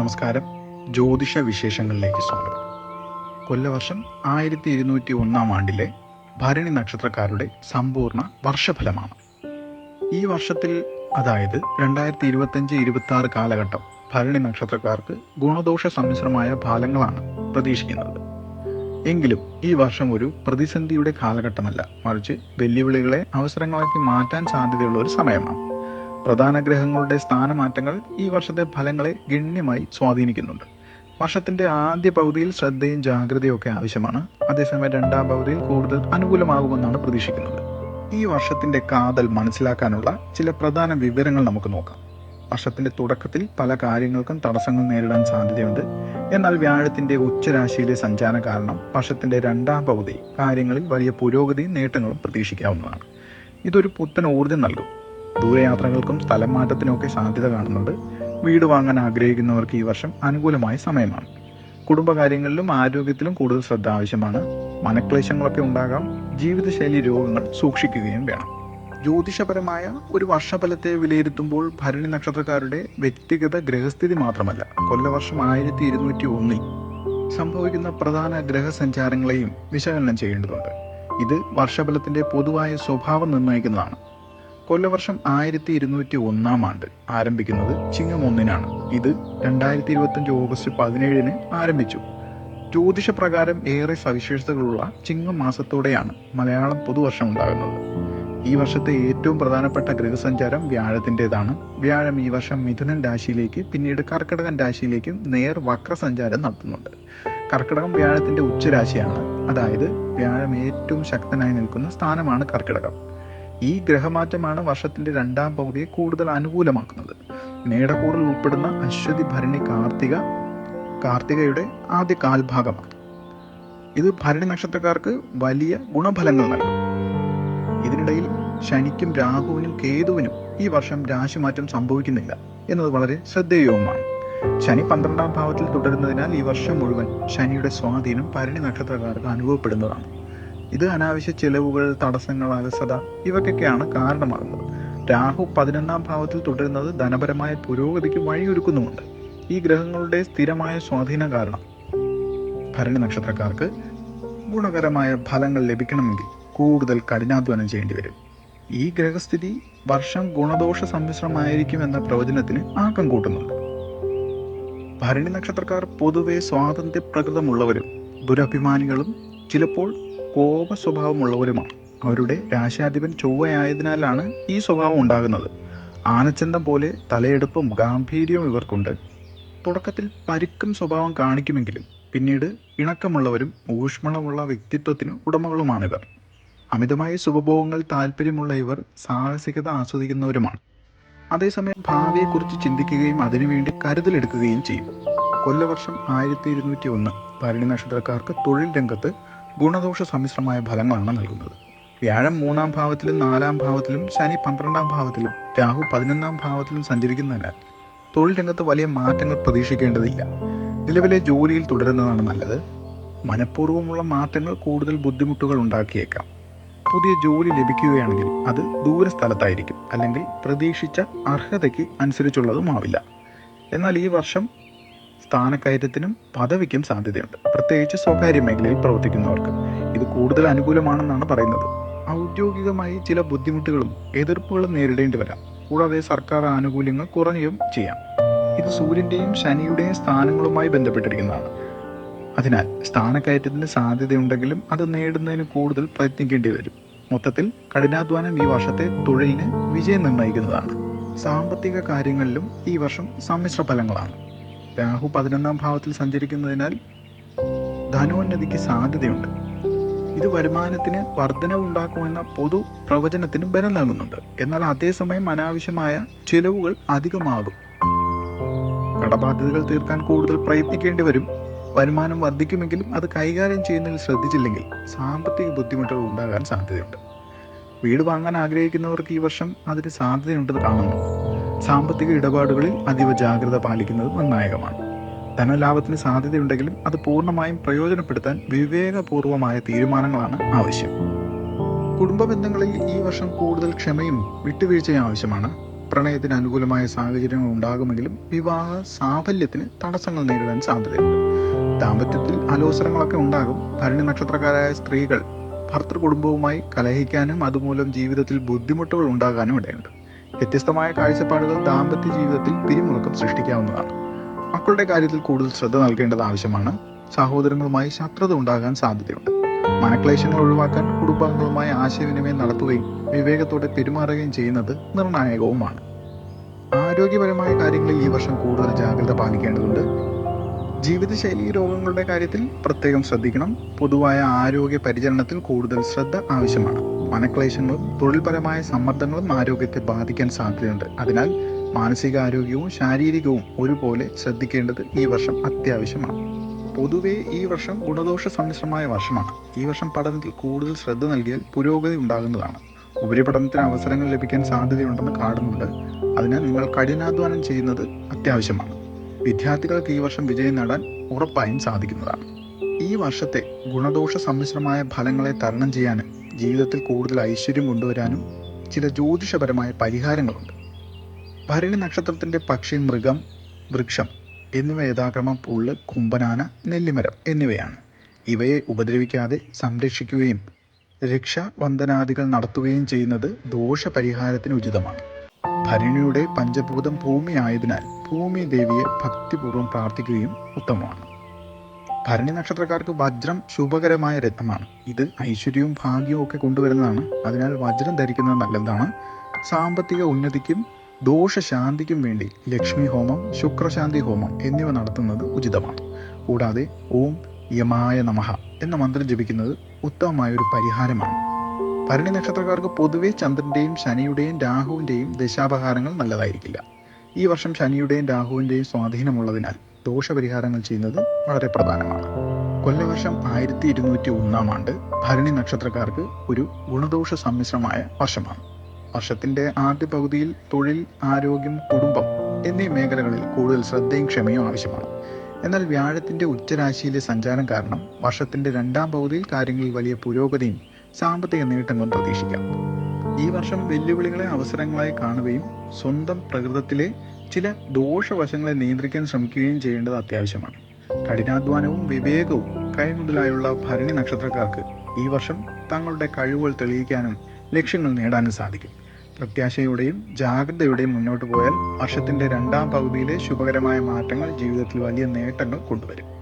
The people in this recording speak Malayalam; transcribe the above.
നമസ്കാരം. ജ്യോതിഷ വിശേഷങ്ങളിലേക്ക് സ്വാഗതം. കൊല്ലവർഷം ആയിരത്തി ഇരുന്നൂറ്റി ഒന്നാം ആണ്ടിലെ ഭരണി നക്ഷത്രക്കാരുടെ സമ്പൂർണ വർഷഫലമാണ്. ഈ വർഷത്തിൽ അതായത് രണ്ടായിരത്തി ഇരുപത്തഞ്ച് ഇരുപത്തി ആറ് കാലഘട്ടം ഭരണി നക്ഷത്രക്കാർക്ക് ഗുണദോഷ സമ്മിശ്രമായ ഫലങ്ങളാണ് പ്രതീക്ഷിക്കുന്നത്. എങ്കിലും ഈ വർഷം ഒരു പ്രതിസന്ധിയുടെ കാലഘട്ടമല്ല. മറിച്ച് വെല്ലുവിളികളെ അവസരങ്ങളാക്കി മാറ്റാൻ സാധ്യതയുള്ള ഒരു സമയമാണ്. പ്രധാന ഗ്രഹങ്ങളുടെ സ്ഥാനമാറ്റങ്ങൾ ഈ വർഷത്തെ ഫലങ്ങളെ ഗണ്യമായി സ്വാധീനിക്കുന്നുണ്ട്. വർഷത്തിന്റെ ആദ്യ പകുതിയിൽ ശ്രദ്ധയും ജാഗ്രതയും ഒക്കെ ആവശ്യമാണ്. അതേസമയം രണ്ടാം പകുതിയിൽ കൂടുതൽ അനുകൂലമാകുമെന്നാണ് പ്രതീക്ഷിക്കുന്നത്. ഈ വർഷത്തിന്റെ കാതൽ മനസ്സിലാക്കാനുള്ള ചില പ്രധാന വിവരങ്ങൾ നമുക്ക് നോക്കാം. വർഷത്തിന്റെ തുടക്കത്തിൽ പല കാര്യങ്ങൾക്കും തടസ്സങ്ങൾ നേരിടാൻ സാധ്യതയുണ്ട്. എന്നാൽ വ്യാഴത്തിന്റെ ഉച്ചരാശിയിലെ സഞ്ചാരം കാരണം വർഷത്തിന്റെ രണ്ടാം പകുതി കാര്യങ്ങളിൽ വലിയ പുരോഗതിയും നേട്ടങ്ങളും പ്രതീക്ഷിക്കാവുന്നതാണ്. ഇതൊരു പുത്തൻ ഊർജം നൽകും. ദൂരയാത്രകൾക്കും സ്ഥലം മാറ്റത്തിനുമൊക്കെ സാധ്യത കാണുന്നുണ്ട്. വീട് വാങ്ങാൻ ആഗ്രഹിക്കുന്നവർക്ക് ഈ വർഷം അനുകൂലമായ സമയമാണ്. കുടുംബകാര്യങ്ങളിലും ആരോഗ്യത്തിലും കൂടുതൽ ശ്രദ്ധ ആവശ്യമാണ്. മനക്ലേശങ്ങളൊക്കെ ഉണ്ടാകാം. ജീവിതശൈലി രോഗങ്ങൾ സൂക്ഷിക്കുകയും വേണം. ജ്യോതിഷപരമായ ഒരു വർഷഫലത്തെ വിലയിരുത്തുമ്പോൾ ഭരണി നക്ഷത്രക്കാരുടെ വ്യക്തിഗത ഗ്രഹസ്ഥിതി മാത്രമല്ല കൊല്ലവർഷം ആയിരത്തി ഇരുന്നൂറ്റി ഒന്നിൽ സംഭവിക്കുന്ന പ്രധാന ഗ്രഹസഞ്ചാരങ്ങളെയും വിശകലനം ചെയ്യേണ്ടതുണ്ട്. ഇത് വർഷഫലത്തിന്റെ പൊതുവായ സ്വഭാവം നിർണയിക്കുന്നതാണ്. കൊല്ലവർഷം ആയിരത്തി ഇരുന്നൂറ്റി ഒന്നാം ആണ്ട് ആരംഭിക്കുന്നത് ചിങ്ങം ഒന്നിനാണ്. ഇത് രണ്ടായിരത്തി ഇരുപത്തഞ്ച് ഓഗസ്റ്റ് പതിനേഴിന് ആരംഭിച്ചു. ജ്യോതിഷപ്രകാരം ഏറെ സവിശേഷതകളുള്ള ചിങ്ങം മാസത്തോടെയാണ് മലയാളം പുതുവർഷം ഉണ്ടാകുന്നത്. ഈ വർഷത്തെ ഏറ്റവും പ്രധാനപ്പെട്ട ഗൃഹസഞ്ചാരം വ്യാഴത്തിന്റെതാണ്. വ്യാഴം ഈ വർഷം മിഥുനൻ രാശിയിലേക്ക് പിന്നീട് കർക്കിടകൻ രാശിയിലേക്കും നേർ വക്രസഞ്ചാരം നടത്തുന്നുണ്ട്. കർക്കിടകം വ്യാഴത്തിന്റെ ഉച്ചരാശിയാണ്. അതായത് വ്യാഴം ഏറ്റവും ശക്തനായി നിൽക്കുന്ന സ്ഥാനമാണ് കർക്കിടകം. ഈ ഗ്രഹമാറ്റമാണ് വർഷത്തിന്റെ രണ്ടാം പകുതിയെ കൂടുതൽ അനുകൂലമാക്കുന്നത്. മേടക്കൂറിൽ ഉൾപ്പെടുന്ന അശ്വതി ഭരണി കാർത്തിക കാർത്തികയുടെ ആദ്യ കാൽഭാഗമാണ്. ഇത് ഭരണി നക്ഷത്രക്കാർക്ക് വലിയ ഗുണഫലങ്ങൾ നൽകും. ഇതിനിടയിൽ ശനിക്കും രാഹുവിനും കേതുവിനും ഈ വർഷം രാശിമാറ്റം സംഭവിക്കുന്നില്ല എന്നത് വളരെ ശ്രദ്ധേയവുമാണ്. ശനി പന്ത്രണ്ടാം ഭാവത്തിൽ തുടരുന്നതിനാൽ ഈ വർഷം മുഴുവൻ ശനിയുടെ സ്വാധീനം ഭരണി നക്ഷത്രക്കാർക്ക് അനുഭവപ്പെടുന്നതാണ്. ഇത് അനാവശ്യ ചെലവുകൾ തടസ്സങ്ങൾ അലസത ഇവക്കൊക്കെയാണ് കാരണമാകുന്നത്. രാഹു പതിനൊന്നാം ഭാവത്തിൽ തുടരുന്നത് ധനപരമായ പുരോഗതിക്ക് വഴിയൊരുക്കുന്നുമുണ്ട്. ഈ ഗ്രഹങ്ങളുടെ സ്ഥിരമായ സ്വാധീനം കാരണം ഭരണി നക്ഷത്രക്കാർക്ക് ഗുണകരമായ ഫലങ്ങൾ ലഭിക്കണമെങ്കിൽ കൂടുതൽ കഠിനാധ്വാനം ചെയ്യേണ്ടി വരും. ഈ ഗ്രഹസ്ഥിതി വർഷം ഗുണദോഷ സമ്മിശ്രമായിരിക്കും എന്ന പ്രവചനത്തിന് ആക്കം കൂട്ടുന്നുണ്ട്. ഭരണി നക്ഷത്രക്കാർ പൊതുവെ സ്വാതന്ത്ര്യ പ്രകൃതമുള്ളവരും ദുരഭിമാനികളും ചിലപ്പോൾ കോപ സ്വഭാവമുള്ളവരുമാണ് അവരുടെ രാശാധിപൻ ചൊവ്വയായതിനാലാണ് ഈ സ്വഭാവം ഉണ്ടാകുന്നത്. ആനച്ചന്തം പോലെ തലയെടുപ്പും ഗാംഭീര്യവും ഇവർക്കുണ്ട്. തുടക്കത്തിൽ പരുക്കും സ്വഭാവം കാണിക്കുമെങ്കിലും പിന്നീട് ഇണക്കമുള്ളവരും ഊഷ്മളമുള്ള വ്യക്തിത്വത്തിന് ഉടമകളുമാണിവർ. അമിതമായ സുഖഭോഗങ്ങൾ താല്പര്യമുള്ള ഇവർ സാഹസികത ആസ്വദിക്കുന്നവരുമാണ്. അതേസമയം ഭാവിയെക്കുറിച്ച് ചിന്തിക്കുകയും അതിനുവേണ്ടി കരുതലെടുക്കുകയും ചെയ്യും. കൊല്ലവർഷം ആയിരത്തി ഇരുന്നൂറ്റി ഒന്ന് ഭരണി നക്ഷത്രക്കാർക്ക് തൊഴിൽ രംഗത്ത് ഗുണദോഷ സമ്മിശ്രമായ ഫലങ്ങളാണ് നൽകുന്നത്. വ്യാഴം മൂന്നാം ഭാവത്തിലും നാലാം ഭാവത്തിലും ശനി പന്ത്രണ്ടാം ഭാവത്തിലും രാഹു പതിനൊന്നാം ഭാവത്തിലും സഞ്ചരിക്കുന്നതിനാൽ തൊഴിൽ രംഗത്ത് വലിയ മാറ്റങ്ങൾ പ്രതീക്ഷിക്കേണ്ടതില്ല. നിലവിലെ ജോലിയിൽ തുടരുന്നതാണ് നല്ലത്. മനഃപൂർവമുള്ള മാറ്റങ്ങൾ കൂടുതൽ ബുദ്ധിമുട്ടുകൾ ഉണ്ടാക്കിയേക്കാം. പുതിയ ജോലി ലഭിക്കുകയാണെങ്കിൽ അത് ദൂരസ്ഥലത്തായിരിക്കും. അല്ലെങ്കിൽ പ്രതീക്ഷിച്ച അർഹതയ്ക്ക് അനുസരിച്ചുള്ളതുമാവില്ല. എന്നാൽ ഈ വർഷം സ്ഥാനക്കയറ്റത്തിനും പദവിക്കും സാധ്യതയുണ്ട്. പ്രത്യേകിച്ച് സ്വകാര്യ മേഖലയിൽ പ്രവർത്തിക്കുന്നവർക്ക്. ഇത് കൂടുതൽ അനുകൂലമാണെന്നാണ് പറയുന്നത്. ഔദ്യോഗികമായി ചില ബുദ്ധിമുട്ടുകളും എതിർപ്പുകളും നേരിടേണ്ടി വരാം. കൂടാതെ സർക്കാർ ആനുകൂല്യങ്ങൾ കുറയുകയും ചെയ്യാം. ഇത് സൂര്യന്റെയും ശനിയുടെയും സ്ഥാനങ്ങളുമായി ബന്ധപ്പെട്ടിരിക്കുന്നതാണ്. അതിനാൽ സ്ഥാനക്കയറ്റത്തിന് സാധ്യതയുണ്ടെങ്കിലും അത് നേടുന്നതിന് കൂടുതൽ പ്രയത്നിക്കേണ്ടി വരും. മൊത്തത്തിൽ കഠിനാധ്വാനം ഈ വർഷത്തെ തൊഴിലിന് വിജയം നിർണയിക്കുന്നതാണ്. സാമ്പത്തിക കാര്യങ്ങളിലും ഈ വർഷം സമ്മിശ്ര ഫലങ്ങളാണ്. രാഹു പതിനൊന്നാം ഭാവത്തിൽ സഞ്ചരിക്കുന്നതിനാൽ ധനോന്നതിക്ക് സാധ്യതയുണ്ട്. ഇത് വരുമാനത്തിന് വർധനവുണ്ടാക്കുമെന്ന പൊതു പ്രവചനത്തിന് ബലം നൽകുന്നുണ്ട്. എന്നാൽ അതേസമയം അനാവശ്യമായ ചിലവുകൾ അധികമാകും. കടബാധ്യതകൾ തീർക്കാൻ കൂടുതൽ പ്രയത്നിക്കേണ്ടി വരും. വരുമാനം വർദ്ധിക്കുമെങ്കിലും അത് കൈകാര്യം ചെയ്യുന്നതിൽ ശ്രദ്ധിച്ചില്ലെങ്കിൽ സാമ്പത്തിക ബുദ്ധിമുട്ടുകൾ ഉണ്ടാകാൻ സാധ്യതയുണ്ട്. വീട് വാങ്ങാൻ ആഗ്രഹിക്കുന്നവർക്ക് ഈ വർഷം അതിന് സാധ്യതയുണ്ടെന്ന് കാണുന്നു. സാമ്പത്തിക ഇടപാടുകളിൽ അതീവ ജാഗ്രത പാലിക്കുന്നത് നിർണായകമാണ്. ധനലാഭത്തിന് സാധ്യതയുണ്ടെങ്കിലും അത് പൂർണമായും പ്രയോജനപ്പെടുത്താൻ വിവേകപൂർവമായ തീരുമാനങ്ങളാണ് ആവശ്യം. കുടുംബ ബന്ധങ്ങളിൽ ഈ വർഷം കൂടുതൽ ക്ഷമയും വിട്ടുവീഴ്ചയും ആവശ്യമാണ്. പ്രണയത്തിന് അനുകൂലമായ സാഹചര്യങ്ങൾ ഉണ്ടാകുമെങ്കിലും വിവാഹ സാഫല്യത്തിന് തടസ്സങ്ങൾ നേരിടാൻ സാധ്യതയുണ്ട്. ദാമ്പത്യത്തിൽ അലോസരങ്ങളൊക്കെ ഉണ്ടാകും. ഭരണി നക്ഷത്രക്കാരായ സ്ത്രീകൾ ഭർത്തൃ കുടുംബവുമായി കലഹിക്കാനും അതുമൂലം ജീവിതത്തിൽ ബുദ്ധിമുട്ടുകൾ ഉണ്ടാകാനും ഇടയുണ്ട്. വ്യത്യസ്തമായ കാഴ്ചപ്പാടുകൾ ദാമ്പത്യ ജീവിതത്തിൽ പിരിമുറുക്കം സൃഷ്ടിക്കാവുന്നതാണ്. മക്കളുടെ കാര്യത്തിൽ കൂടുതൽ ശ്രദ്ധ നൽകേണ്ടത് ആവശ്യമാണ്. സഹോദരങ്ങളുമായി ശത്രുത ഉണ്ടാകാൻ സാധ്യതയുണ്ട്. മനക്ലേശങ്ങൾ ഒഴിവാക്കാൻ കുടുംബാംഗങ്ങളുമായി ആശയവിനിമയം നടത്തുകയും വിവേകത്തോടെ പെരുമാറുകയും ചെയ്യുന്നത് നിർണായകവുമാണ്. ആരോഗ്യപരമായ കാര്യങ്ങളിൽ ഈ വർഷം കൂടുതൽ ജാഗ്രത പാലിക്കേണ്ടതുണ്ട്. ജീവിതശൈലി രോഗങ്ങളുടെ കാര്യത്തിൽ പ്രത്യേകം ശ്രദ്ധിക്കണം. പൊതുവായ ആരോഗ്യ പരിചരണത്തിൽ കൂടുതൽ ശ്രദ്ധ ആവശ്യമാണ്. മനക്ലേശങ്ങളും തൊഴിൽപരമായ സമ്മർദ്ദങ്ങളും ആരോഗ്യത്തെ ബാധിക്കാൻ സാധ്യതയുണ്ട്. അതിനാൽ മാനസികാരോഗ്യവും ശാരീരികവും ഒരുപോലെ ശ്രദ്ധിക്കേണ്ടത് ഈ വർഷം അത്യാവശ്യമാണ്. പൊതുവേ ഈ വർഷം ഗുണദോഷ സമ്മിശ്രമായ വർഷമാണ്. ഈ വർഷം പഠനത്തിൽ കൂടുതൽ ശ്രദ്ധ നൽകിയാൽ പുരോഗതി ഉണ്ടാകുന്നതാണ്. ഉപരിപഠനത്തിന് അവസരങ്ങൾ ലഭിക്കാൻ സാധ്യതയുണ്ടെന്ന് കാണുന്നുണ്ട്. അതിനാൽ നിങ്ങൾ കഠിനാധ്വാനം ചെയ്യുന്നത് അത്യാവശ്യമാണ്. വിദ്യാർത്ഥികൾക്ക് ഈ വർഷം വിജയം നേടാൻ ഉറപ്പായും സാധിക്കുന്നതാണ്. ഈ വർഷത്തെ ഗുണദോഷ സമ്മിശ്രമായ ഫലങ്ങളെ തരണം ചെയ്യാനും ജീവിതത്തിൽ കൂടുതൽ ഐശ്വര്യം കൊണ്ടുവരാനും ചില ജ്യോതിഷപരമായ പരിഹാരങ്ങളുണ്ട്. ഭരണി നക്ഷത്രത്തിന്റെ പക്ഷി മൃഗം വൃക്ഷം എന്നിവ യഥാക്രമം പുള്ള് കുമ്പനാന നെല്ലിമരം എന്നിവയാണ്. ഇവയെ ഉപദ്രവിക്കാതെ സംരക്ഷിക്കുകയും രക്ഷാവന്ദനാദികൾ നടത്തുകയും ചെയ്യുന്നത് ദോഷപരിഹാരത്തിന് ഉചിതമാണ്. ഭരണിയുടെ പഞ്ചഭൂതം ഭൂമി ആയതിനാൽ ഭൂമി ദേവിയെ ഭക്തിപൂർവം പ്രാർത്ഥിക്കുകയും ഉത്തമമാണ്. ഭരണി നക്ഷത്രക്കാർക്ക് വജ്രം ശുഭകരമായ രത്നമാണ് ഇത് ഐശ്വര്യവും ഭാഗ്യവും ഒക്കെ കൊണ്ടുവരുന്നതാണ്. അതിനാൽ വജ്രം ധരിക്കുന്നത് നല്ലതാണ്. സാമ്പത്തിക ഉന്നതിക്കും ദോഷശാന്തിക്കും വേണ്ടി ലക്ഷ്മി ഹോമം ശുക്രശാന്തി ഹോമം എന്നിവ നടത്തുന്നത് ഉചിതമാണ്. കൂടാതെ ഓം യമായ നമഹ എന്ന മന്ത്രം ജപിക്കുന്നത് ഉത്തമമായ ഒരു പരിഹാരമാണ്. ഭരണി നക്ഷത്രക്കാർക്ക് പൊതുവെ ചന്ദ്രന്റെയും ശനിയുടെയും രാഹുവിന്റെയും ദശാപഹാരങ്ങൾ നല്ലതായിരിക്കില്ല. ഈ വർഷം ശനിയുടെയും രാഹുവിന്റെയും സ്വാധീനമുള്ളതിനാൽ ദോഷപരിഹാരങ്ങൾ ചെയ്യുന്നത് വളരെ പ്രധാനമാണ്. കൊല്ലവർഷം ആയിരത്തി ഇരുന്നൂറ്റി ഒന്നാം ആണ്ട് ഭരണി നക്ഷത്രക്കാർക്ക് ഒരു ഗുണദോഷ സമ്മിശ്രമായ വർഷമാണ്. വർഷത്തിന്റെ ആദ്യ പകുതിയിൽ തൊഴിൽ ആരോഗ്യം കുടുംബം എന്നീ മേഖലകളിൽ കൂടുതൽ ശ്രദ്ധയും ക്ഷമയും ആവശ്യമാണ്. എന്നാൽ വ്യാഴത്തിന്റെ ഉച്ചരാശിയിലെ സഞ്ചാരം കാരണം വർഷത്തിന്റെ രണ്ടാം പകുതിയിൽ കാര്യങ്ങളിൽ വലിയ പുരോഗതിയും സാമ്പത്തിക നേട്ടങ്ങളും പ്രതീക്ഷിക്കാം. ഈ വർഷം വെല്ലുവിളികളെ അവസരങ്ങളായി കാണുകയും സ്വന്തം പ്രകൃതത്തിലെ ചില ദോഷവശങ്ങളെ നിയന്ത്രിക്കാൻ ശ്രമിക്കുകയും ചെയ്യേണ്ടത് അത്യാവശ്യമാണ്. കഠിനാധ്വാനവും വിവേകവും കൈമുതലായുള്ള ഭരണി നക്ഷത്രക്കാർക്ക് ഈ വർഷം തങ്ങളുടെ കഴിവുകൾ തെളിയിക്കാനും ലക്ഷ്യങ്ങൾ നേടാനും സാധിക്കും. പ്രത്യാശയുടെയും ജാഗ്രതയുടെയും മുന്നോട്ട് പോയാൽ വർഷത്തിന്റെ രണ്ടാം പകുതിയിലെ ശുഭകരമായ മാറ്റങ്ങൾ ജീവിതത്തിൽ വലിയ നേട്ടങ്ങൾ കൊണ്ടുവരും.